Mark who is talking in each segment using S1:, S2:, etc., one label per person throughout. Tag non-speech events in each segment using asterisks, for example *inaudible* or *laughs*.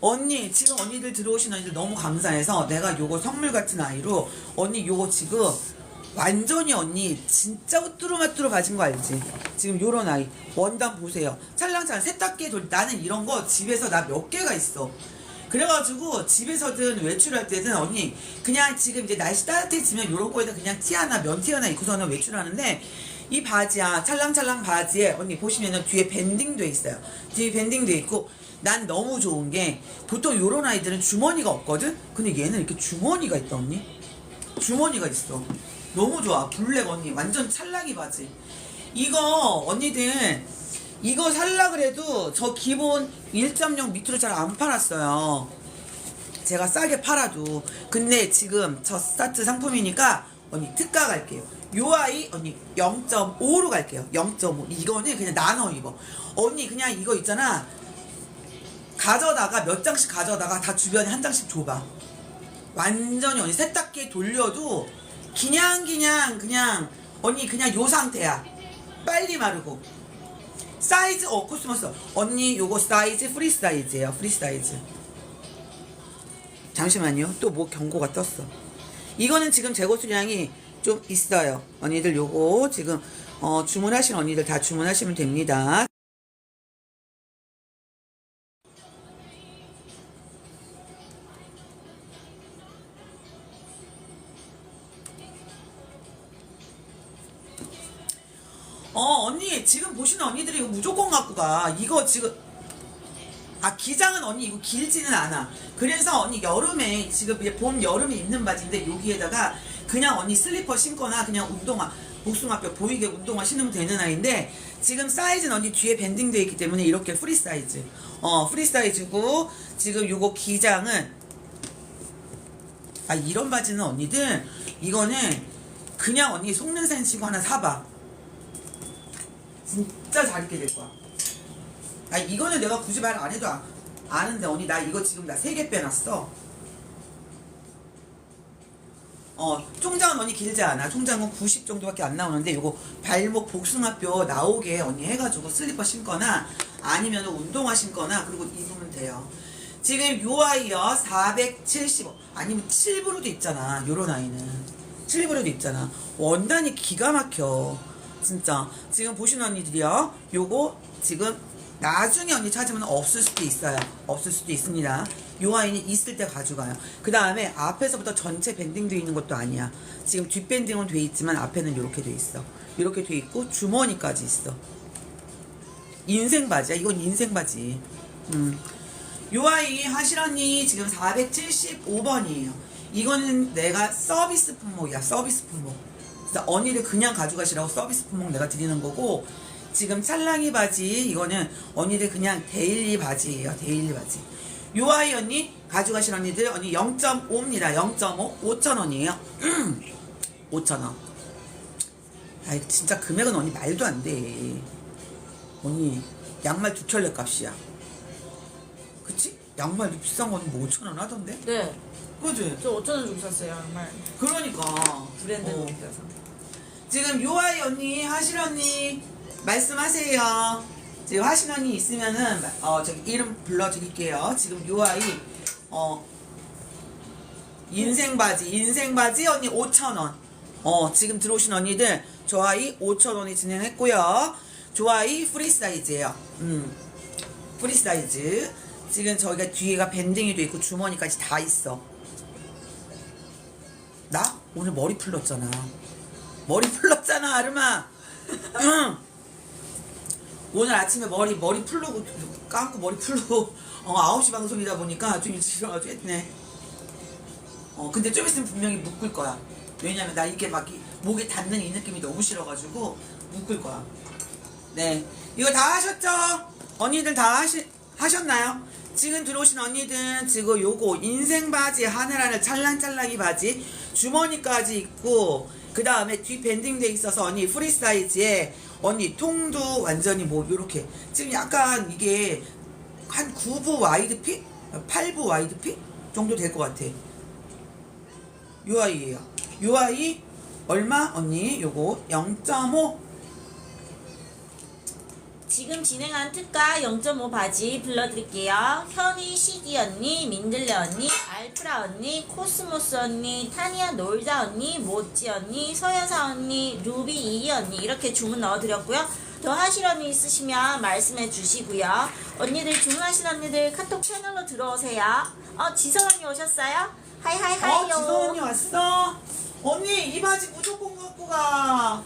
S1: 언니 지금 언니들 들어오신 언니들 너무 감사해서 내가 요거 선물 같은 아이로 언니 요거 지금 완전히 언니 진짜 뚜루마뚜루 봐진 거 알지? 지금 요런 아이. 원단 보세요. 찰랑찰랑 세탁기에 돌 나는 이런 거 집에서 나 몇 개가 있어. 그래가지고 집에서든 외출할 때든 언니 그냥 지금 이제 날씨 따뜻해지면 요런 거에다 그냥 티 하나 면티 하나 입고서는 외출하는데 이 바지야 찰랑찰랑 바지에 언니 보시면은 뒤에 밴딩 돼 있어요. 뒤에 밴딩 돼 있고 난 너무 좋은 게 보통 요런 아이들은 주머니가 없거든? 근데 얘는 이렇게 주머니가 있다 언니? 주머니가 있어. 너무 좋아. 블랙 언니. 완전 찰랑이 바지. 이거 언니들 이거 살라 그래도 저 기본 1.0 밑으로 잘 안 팔았어요. 제가 싸게 팔아도. 근데 지금 저 스타트 상품이니까 언니 특가 갈게요. 요 아이 언니 0.5로 갈게요. 0.5 이거는 그냥 나눠 입어. 언니 그냥 이거 있잖아 가져다가 몇 장씩 가져다가 다 주변에 한 장씩 줘봐. 완전히 언니 세탁기에 돌려도 그냥 그냥 그냥 언니 그냥 요 상태야. 빨리 마르고. 사이즈 어 코스모스. 언니 요거 사이즈 프리 사이즈예요 프리 사이즈. 잠시만요. 또 뭐 경고가 떴어. 이거는 지금 재고 수량이 좀 있어요. 언니들 요거 지금 어 주문하신 언니들 다 주문하시면 됩니다 어 언니 지금 보시는 언니들이 이거 무조건 갖고 가. 이거 지금 아 기장은 언니 이거 길지는 않아. 그래서 언니 여름에 지금 이제 봄 여름에 입는 바지인데 여기에다가 그냥 언니 슬리퍼 신거나 그냥 운동화 복숭아뼈 보이게 운동화 신으면 되는 아이인데 지금 사이즈는 언니 뒤에 밴딩 되어 있기 때문에 이렇게 프리 사이즈. 어 프리 사이즈고 지금 요거 기장은 아 이런 바지는 언니들 이거는 그냥 언니 속는 셈 치고 하나 사봐 진짜 잘 입게 될 거야. 아 이거는 내가 굳이 말 안 해도 아, 아는데 언니 나 이거 지금 나 세 개 빼놨어. 어 총장은 언니 길지 않아. 총장은 90 정도밖에 안 나오는데 이거 발목 복숭아뼈 나오게 언니 해가지고 슬리퍼 신거나 아니면 운동화 신거나 그리고 입으면 돼요. 지금 요 아이요 475 아니면 7부로도 있잖아. 요런 아이는 7부로도 있잖아. 원단이 기가 막혀. 진짜. 지금 보시는 언니들이요. 요거 지금 나중에 언니 찾으면 없을 수도 있어요. 없을 수도 있습니다. 요 아이는 있을 때 가져가요. 그 다음에 앞에서부터 전체 밴딩 돼 있는 것도 아니야. 지금 뒷밴딩은 돼 있지만 앞에는 이렇게 돼 있어. 이렇게 돼 있고 주머니까지 있어. 인생 바지야. 이건 인생 바지. 음. 요 아이 하실 언니 지금 475번이에요. 이거는 내가 서비스 품목이야. 서비스 품목 그래서 언니를 그냥 가져가시라고 서비스 품목 내가 드리는 거고 지금 찰랑이 바지 이거는 언니들 그냥 데일리 바지예요 데일리 바지. 요 아이 언니 가져가신 언니들 언니 0.5입니다. 0.5 5천원이에요. 5천원. 아이 진짜 금액은 언니 말도 안 돼. 언니 양말 두 켤레 값이야. 그치? 양말 비싼 건뭐 5천원 하던데?
S2: 네,
S1: 그지?
S2: 저 5천 원 주고 샀어요 정말
S1: 그러니까
S2: 브랜드
S1: 어.
S2: 옷이라서.
S1: 지금 요아이 언니, 하실 언니 말씀하세요. 지금 하실 언니 있으면은 어 저기 이름 불러드릴게요. 지금 요아이 어 인생 바지, 인생 바지 언니 5천 원. 어 지금 들어오신 언니들 저 아이 5천 원이 진행했고요. 저 아이 프리 사이즈예요. 음 프리 사이즈. 지금 저희가 뒤에가 밴딩이 돼 있고 주머니까지 다 있어. 나 오늘 머리 풀렀잖아. 머리 풀렀잖아, 아르마. 응. 오늘 아침에 머리 머리 풀르고 감고 머리 풀르고 어 9시 방송이다 보니까 좀 일찍 일어나가지고 했네. 어 근데 좀 있으면 분명히 묶을 거야. 왜냐면 나 이게 막 이- 목에 닿는 이 느낌이 너무 싫어가지고 묶을 거야. 네. 이거 다 하셨죠? 언니들 다 하시, 하셨나요? 지금 들어오신 언니들 지금 요거 인생 바지 하늘하늘 찰랑찰랑이 바지 주머니까지 있고 그 다음에 뒤 밴딩 돼 있어서 언니 프리 사이즈에 언니 통도 완전히 뭐 요렇게 지금 약간 이게 한 9부 와이드 핏? 8부 와이드 핏? 정도 될 것 같아 요 아이예요 요 아이 얼마 언니 요거 0.5
S2: 지금 진행한 특가 0.5 바지 불러드릴게요. 현이 시기 언니, 민들레 언니, 알프라 언니, 코스모스 언니, 타니아 놀자 언니, 모찌 언니, 서여사 언니, 루비 이희 언니 이렇게 주문 넣어드렸고요. 더 하실 언니 있으시면 말씀해 주시고요. 언니들 주문하신 언니들 카톡 채널로 들어오세요. 어 지선 언니 오셨어요? 하이 하이 하이요.
S1: 어, 지선 언니 왔어? 언니 이 바지 무조건 갖고 가.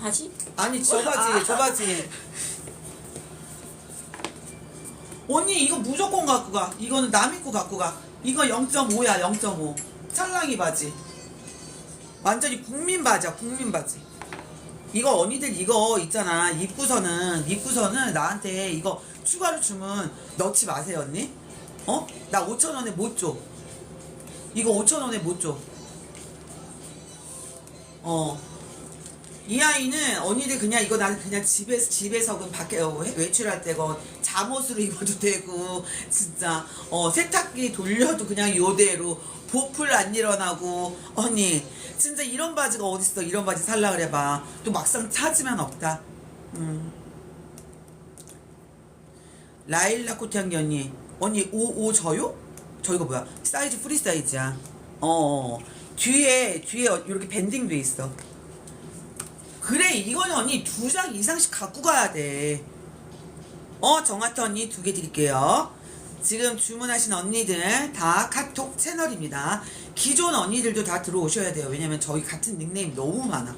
S2: 바지?
S1: 아니 저 바지, 저 바지. 언니 이거 무조건 갖고 가. 이거는 남 입고 갖고 가. 이거 0.5야, 0.5. 찰랑이 바지. 완전히 국민 바지야, 국민 바지. 이거 언니들 이거 있잖아. 입고서는 입고서는 나한테 이거 추가로 주문 넣지 마세요, 언니. 어? 나 5천 원에 못 줘. 이거 5천 원에 못 줘. 어. 이 아이는 언니들 그냥 이거 나는 그냥 집에서 집에서 그 밖에 어, 외- 외출할 때고 잠옷으로 *laughs* 입어도 되고 진짜. 어 세탁기 돌려도 그냥 요대로 보풀 안 일어나고. 언니 진짜 이런 바지가 어딨어? 이런 바지 살라 그래봐. 또 막상 찾으면 없다. 음. 라일락 코트향기 언니. 언니 오오 저요? 저 이거 뭐야? 사이즈 프리 사이즈야. 어, 어. 뒤에 뒤에 이렇게 밴딩 돼 있어 그래 이거는 언니 두 장 이상씩 갖고 가야 돼. 어 정하트 언니 두 개 드릴게요. 지금 주문하신 언니들 다 카톡 채널입니다. 기존 언니들도 다 들어오셔야 돼요. 왜냐면 저희 같은 닉네임 너무 많아.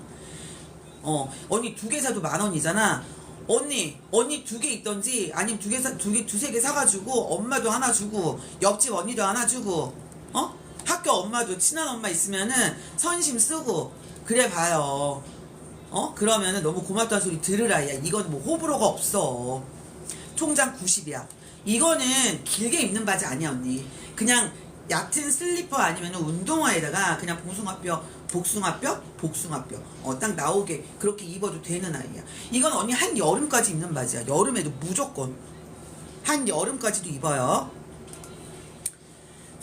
S1: 어 언니 두 개 사도 만 원이잖아. 언니 언니 두 개 있던지 아니면 두 개 사 두 개 두세 개 사가지고 엄마도 하나 주고 옆집 언니도 하나 주고 어 학교 엄마도 친한 엄마 있으면은 선심 쓰고 그래 봐요. 어? 그러면은 너무 고맙다는 소리 들으라. 야, 이건 뭐 호불호가 없어. 총장 90이야. 이거는 길게 입는 바지 아니야, 언니. 그냥 얕은 슬리퍼 아니면 운동화에다가 그냥 복숭아뼈, 복숭아뼈, 복숭아뼈. 어, 딱 나오게 그렇게 입어도 되는 아이야. 이건 언니 한 여름까지 입는 바지야. 여름에도 무조건. 한 여름까지도 입어요.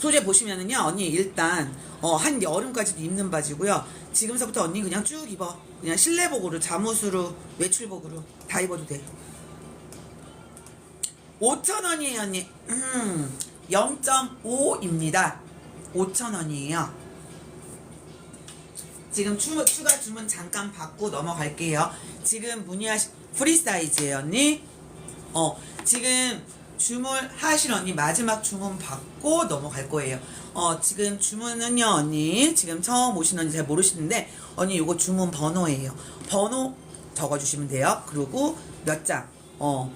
S1: 소재 보시면은요, 언니 일단 어, 한 여름까지도 입는 바지고요. 지금서부터 언니 그냥 쭉 입어. 그냥 실내복으로, 잠옷으로, 외출복으로 다 입어도 돼. 5,000원이에요, 언니. 음, 0.5입니다. 5,000원이에요. 지금 추, 추가 주문 잠깐 받고 넘어갈게요. 지금 문의하신 프리 사이즈예요, 언니. 어, 지금 주문하실 언니 마지막 주문 받고 넘어갈 거예요. 어, 지금 주문은요, 언니. 지금 처음 오신 언니 잘 모르시는데, 언니 요거 주문 번호예요. 번호 적어주시면 돼요. 그리고 몇 장, 어,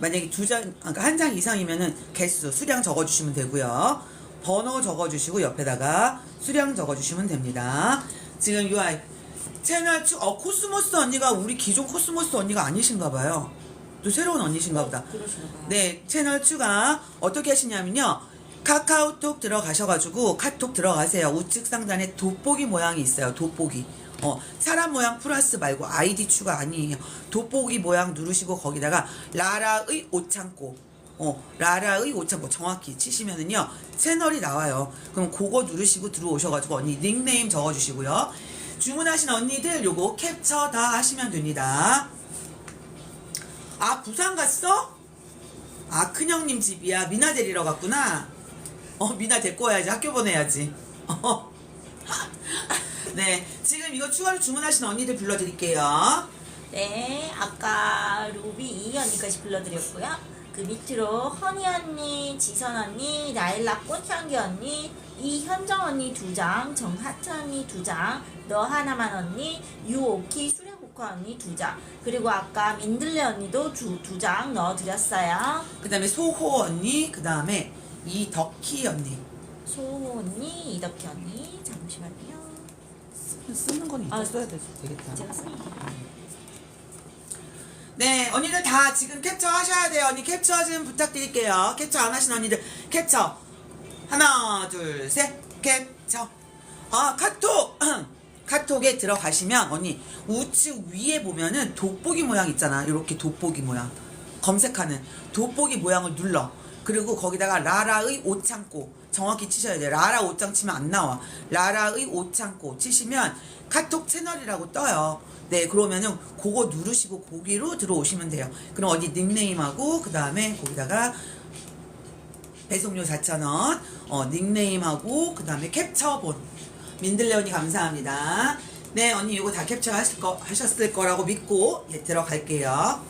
S1: 만약에 두 장, 그러니까 한 장 이상이면은 개수, 수량 적어주시면 되고요. 번호 적어주시고 옆에다가 수량 적어주시면 됩니다. 지금 요 아이, 채널 추, 어, 코스모스 언니가 우리 기존 코스모스 언니가 아니신가 봐요. 또 새로운 언니신가 보다. 네, 채널 추가 어떻게 하시냐면요. 카카오톡 들어가셔가지고 카톡 들어가세요. 우측 상단에 돋보기 모양이 있어요. 돋보기. 어, 사람 모양 플러스 말고 아이디 추가 아니에요. 돋보기 모양 누르시고 거기다가 라라의 옷창고. 어, 라라의 옷창고 정확히 치시면은요. 채널이 나와요. 그럼 그거 누르시고 들어오셔가지고 언니 닉네임 적어주시고요. 주문하신 언니들 요거 캡처 다 하시면 됩니다. 아, 부산 갔어? 아, 큰형님 집이야. 미나 데리러 갔구나. 어, 미나 데리고 와야지. 학교 보내야지. 어. *laughs* 네, 지금 이거 추가로 주문하신 언니들 불러드릴게요.
S2: 네, 아까 루비 이 언니까지 불러드렸고요. 그 밑으로 허니 언니, 지선 언니, 라일락 꽃향기 언니, 이현정 언니 두 장, 정하트 언니 두 장, 너 하나만 언니, 유오키 수레 복화 언니 두 장, 그리고 아까 민들레 언니도 두, 두장 넣어드렸어요.
S1: 그 다음에 소호 언니, 그 다음에 이덕희 언니.
S2: 소호 언니, 이덕희 언니, 잠시만요.
S1: 쓰는 건 이따
S2: 아,
S1: 써야 되, 되겠다.
S2: 제가 씁니다.
S1: 네, 언니들 다 지금 캡처 하셔야 돼요. 언니 캡처 좀 부탁드릴게요. 캡처 안 하신 언니들 캡처. 하나, 둘, 셋. 캡처. 아, 카톡. *clears throat* 카톡에 들어가시면 언니 우측 위에 보면은 돋보기 모양 있잖아. 이렇게 돋보기 모양. 검색하는 돋보기 모양을 눌러. 그리고 거기다가 라라의 옷창고 정확히 치셔야 돼요. 라라 옷장 치면 안 나와. 라라의 옷창고 치시면 카톡 채널이라고 떠요. 네, 그러면은 그거 누르시고 거기로 들어오시면 돼요. 그럼 어디 닉네임하고 그 다음에 거기다가 배송료 4,000원, 어, 닉네임하고 그 다음에 캡처본. 민들레 언니 감사합니다. 네, 언니 이거 다 캡처 하실 거, 하셨을 거라고 믿고 예, 들어갈게요.